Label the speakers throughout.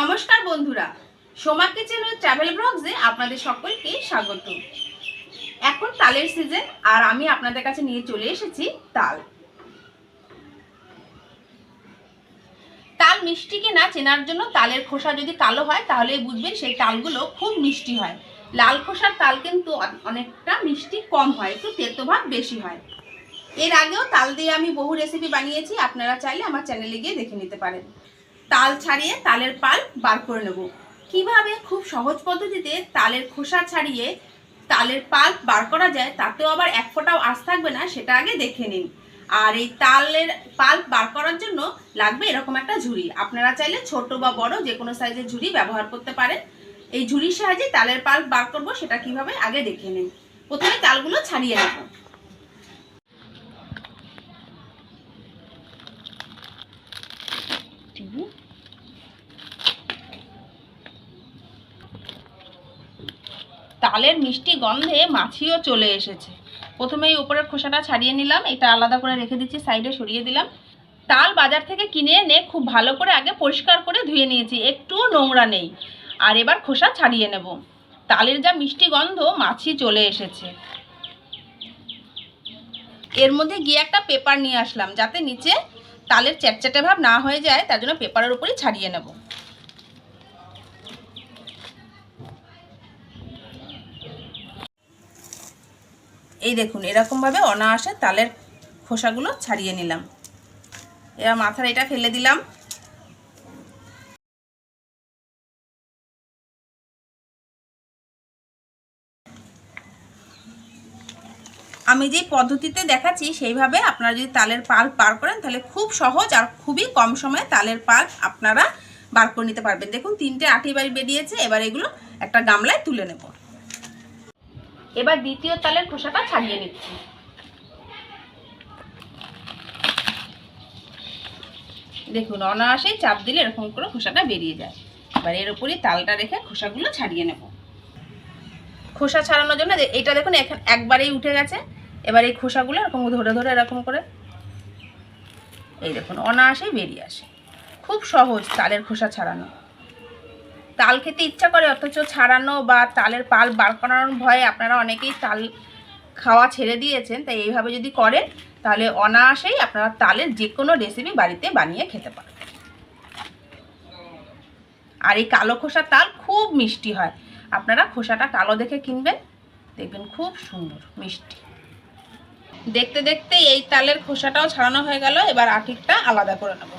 Speaker 1: নমস্কার বন্ধুরা, সোমা কিচেন ও ট্রাভেল ব্লগসে আপনাদের সকলকে স্বাগত। এখন তালের সিজন আর আমি আপনাদের কাছে নিয়ে চলে এসেছি তাল। তাল মিষ্টি কিনা চেনার জন্য তালের খোসা যদি কালো হয়, তাহলে বুঝবেন সেই তালগুলো খুব মিষ্টি হয়। লাল খোসার তাল কিন্তু অনেকটা মিষ্টি কম হয়, একটু তেতো বেশি হয়। এর আগেও তাল দিয়ে আমি বহু রেসিপি বানিয়েছি, আপনারা চাইলে আমার চ্যানেলে গিয়ে দেখে নিতে পারেন। তাল ছাড়িয়ে তালের পাল বার করে নেব। কীভাবে? খুব সহজ পদ্ধতিতে তালের খোসা ছাড়িয়ে তালের পাল বার করা যায়, তাতেও আবার এক ফোঁটাও আশ থাকবে না, সেটা আগে দেখে নিন। আর এই তালের পাল বার করার জন্য লাগবে এরকম একটা ঝুড়ি। আপনারা চাইলে ছোট বা বড় যে কোনো সাইজের ঝুড়ি ব্যবহার করতে পারেন। এই ঝুড়ির সাহায্যে তালের পাল বার করব, সেটা কীভাবে? আগে দেখে নিন। প্রথমে তালগুলো ছাড়িয়ে নেব। তালের মিষ্টি গন্ধে মাছিও চলে এসেছে। প্রথমে এই উপরের খোসাটা ছাড়িয়ে নিলাম, এটা আলাদা করে রেখে দিচ্ছি, সাইডে সরিয়ে দিলাম। তাল বাজার থেকে কিনে এনে খুব ভালো করে আগে পরিষ্কার করে ধুয়ে নিয়েছি একটুও নোংরা নেই। আর এবার খোসা ছাড়িয়ে নেব। তালের যা মিষ্টি গন্ধ, মাছি চলে এসেছে। এর মধ্যে গিয়ে একটা পেপার নিয়ে আসলাম, যাতে নিচে তালের চ্যাটচ্যাটে ভাব না হয়ে যায়, তার জন্য পেপারের উপরই ছাড়িয়ে নেব। এই দেখুন, এরকমভাবে অনায়াসে তালের খোসাগুলো ছাড়িয়ে নিলাম। এবার মাথার এটা ফেলে দিলাম। আমি যে পদ্ধতিতে দেখাচ্ছি, সেইভাবে আপনারা যদি তালের পাল পার করেন, তাহলে খুব সহজ আর খুবই কম সময়ে তালের পাল আপনারা বার করে নিতে পারবেন। দেখুন, তিনটে আটি বাড়ি বেরিয়েছে, এবার এগুলো একটা গামলায় তুলে নেব। এবার দ্বিতীয় তালের খোসাটা ছাড়িয়ে নিচ্ছি। দেখুন, অনায়াসেই চাপ দিলে এরকম করে খোসাটা বেরিয়ে যায়। এবার এর উপরই তালটা রেখে খোসাগুলো ছাড়িয়ে নেব। খোসা ছাড়ানোর জন্য, এটা দেখুন, এখান একবারেই উঠে গেছে। এবার এই খোসাগুলো এরকম ধরে ধরে এরকম করে এই দেখুন, অনায়াসেই বেরিয়ে আসে। খুব সহজ তালের খোসা ছাড়ানো। তাল খেতে ইচ্ছা করে, অথচ ছাড়ানো বা তালের পাল বার করানোর ভয়ে আপনারা অনেকেই তাল খাওয়া ছেড়ে দিয়েছেন, তাই এইভাবে যদি করেন, তাহলে অনায়াসেই আপনারা তালের যে কোনো রেসিপি বাড়িতে বানিয়ে খেতে পারেন আর এই কালো খোসার তাল খুব মিষ্টি হয়। আপনারা খোসাটা কালো দেখে কিনবেন, দেখবেন খুব সুন্দর, মিষ্টি। দেখতে দেখতে এই তালের খোসাটাও ছাড়ানো হয়ে গেল, এবার আটিরটা আলাদা করে নেব।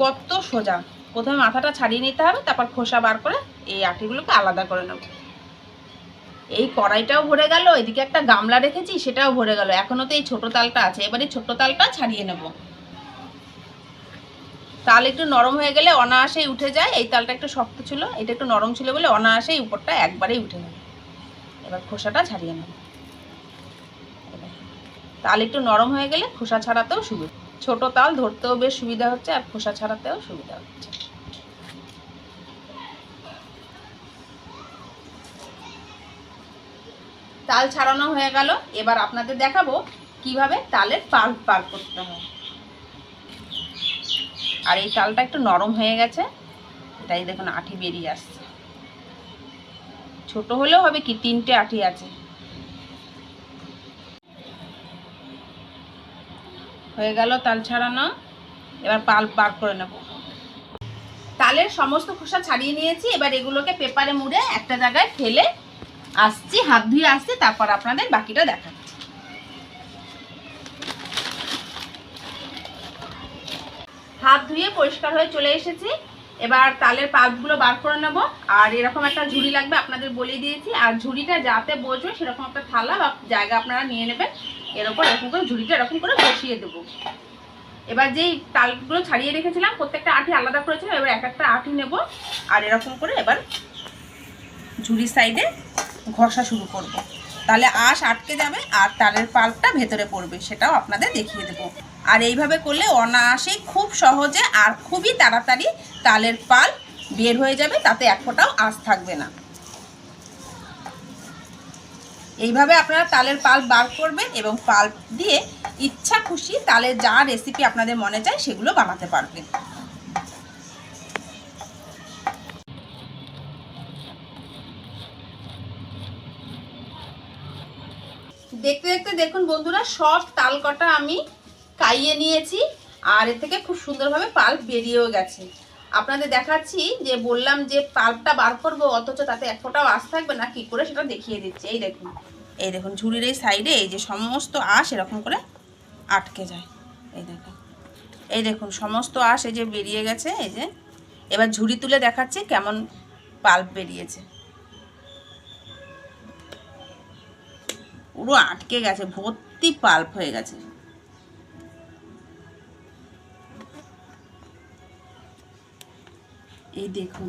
Speaker 1: কত সোজা। প্রথমে মাথাটা ছাড়িয়ে নিতে হবে, তারপর খোসা বার করে এই আটিগুলোকে আলাদা করে নেব। এই কড়াইটাও ভরে গেল, এদিকে একটা গামলা রেখেছি, সেটাও ভরে গেল। এখনও তো এই ছোট তালটা আছে, এবার এই ছোট তালটা ছাড়িয়ে নেব। তাল একটু নরম হয়ে গেলে অনায়াসেই উঠে যায়। এই তালটা একটু শক্ত ছিল, এটা একটু নরম ছিল বলে অনায়াসেই উপরটা একবারেই উঠে গেল। এবার খোসাটা ছাড়িয়ে নেব। তাল একটু নরম হয়ে গেলে খোসা ছাড়াতেও সুবিধা। ছোট তাল ধরতেও বেশ সুবিধা হচ্ছে আর খোসা ছাড়াতেও সুবিধা হচ্ছে। তাল ছাড়ানো হয়ে গেল। এবার আপনাদের দেখাবো কীভাবে তালের পাল পার করতে হয়। আর এই তালটা একটু নরম হয়ে গেছে। তাই দেখুন, আঠি বেরিয়ে আসছে। ছোট হলেও হবে কি, তিনটে আঠি আছে। হয়ে গেল তাল ছাড়ানো। এবার পাল পার করে নেব। তালের সমস্ত খোসা ছাড়িয়ে নিয়েছি। এবার এগুলোকে পেপারে মুড়ে একটা জায়গায় ফেলে আসছি, হাত ধুয়ে আসছি, তারপর আপনাদের বাকিটা দেখাচ্ছি হাত ধুয়ে পরিষ্কার হয়ে চলে এসেছি। এবার তালের পাল্পগুলো বার করে নেব। আর এরকম একটা ঝুড়ি লাগবে, আপনাদের বলে দিয়েছি। আর ঝুড়িটা যাতে বসবে সেরকম একটা থালা বা জায়গা আপনারা নিয়ে নেবেন। এর উপর এরকম করে ঝুড়িটা এরকম করে বসিয়ে দেবো। এবার যেই তালগুলো ছাড়িয়ে রেখেছিলাম, প্রত্যেকটা আঠি আলাদা করেছিলাম, এবার এক একটা আঠি নেব। আর এরকম করে এবার ঝুড়ির সাইডে ঘষা শুরু করব। তাহলে আঁশ আটকে যাবে আর তালের পাল্পটা ভেতরে পড়বে, সেটাও আপনাদের দেখিয়ে দেবো। আর এইভাবে করলে অনায়াসেই খুব সহজে আর খুবই তাড়াতাড়ি তালের পাল বের হয়ে যাবে, তাতে এক ফোঁটাও আঁশ থাকবে না। এইভাবে আপনারা তালের পাল বার করবেন এবং পাল্প দিয়ে ইচ্ছা খুশি তালের যা রেসিপি আপনাদের মনে চায় সেগুলো বানাতে পারবেন। দেখতে দেখতে দেখুন বন্ধুরা, সব তাল কটা আমি কাইয়ে নিয়েছি, আর এর থেকে খুব সুন্দরভাবে পাল্প বেরিয়েও গেছে। আপনাদের দেখাচ্ছি যে বললাম যে পাল্পটা বার করব, অথচ তাতে এক ফোঁটাও আশ থাকবে না, কি করে সেটা দেখিয়ে দিচ্ছি। এই দেখুন এই দেখুন ঝুড়ির এই সাইডে এই যে সমস্ত আঁশ এরকম করে আটকে যায়। এই দেখুন এই দেখুন সমস্ত আঁশ এই যে বেরিয়ে গেছে, এই যে। এবার ঝুড়ি তুলে দেখাচ্ছি কেমন পাল্প বেরিয়েছে। পুরো আটকে গেছে, ভর্তি পাল্প হয়ে গেছে। এই দেখুন।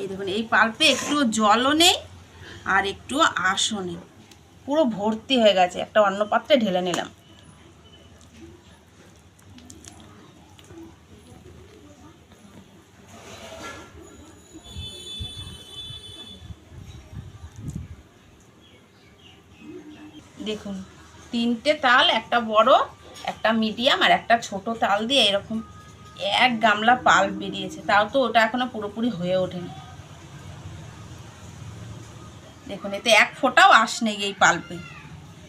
Speaker 1: এই দেখুন, এই পাল্পে একটু জলও নেই আর একটু আঁশও নেই। পুরো ভর্তি হয়ে গেছে। একটা অন্য পাত্রে ঢেলে নিলাম। দেখুন তিনটে তাল, একটা বড়, একটা মিডিয়াম আর একটা ছোট তাল দিয়ে এরকম এক গামলা পাল বেরিয়েছে। তাও তো ওটা এখনও পুরোপুরি হয়ে ওঠেনি। দেখুন, এতে এক ফোঁটাও আস নেই এই পাল্পে।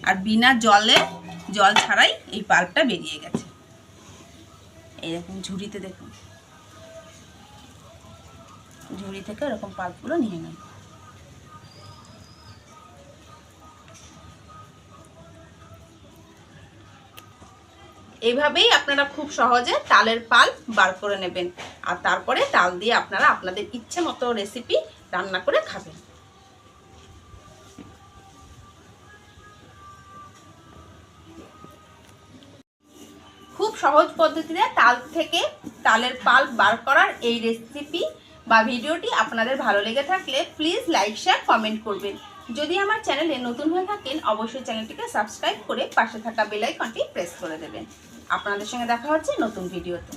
Speaker 1: আর বিনা জলে, জল ছাড়াই এই পাল্পটা বেরিয়ে গেছে। দেখুন ঝুড়িতে দেখুন। ঝুড়ি থেকে এরকম পাল্পগুলো নিয়ে নেন। এইভাবেই আপনারা খুব সহজে তালের পাল বার করে নেবেন। আর তারপরে তাল দিয়ে আপনারা আপনাদের ইচ্ছে মতো রেসিপি রান্না করে খাবেন। খুব সহজ পদ্ধতিতে তাল থেকে তালের পাল বার করার এই রেসিপি বা ভিডিওটি আপনাদের ভালো লেগে থাকলে প্লিজ লাইক শেয়ার কমেন্ট করবেন। যদি আমার চ্যানেলে নতুন হয়ে থাকেন, অবশ্যই চ্যানেলটিকে সাবস্ক্রাইব করে পাশে থাকা বেলাইকনটি প্রেস করে দেবেন। আপনাদের সঙ্গে দেখা হচ্ছে নতুন ভিডিওতে।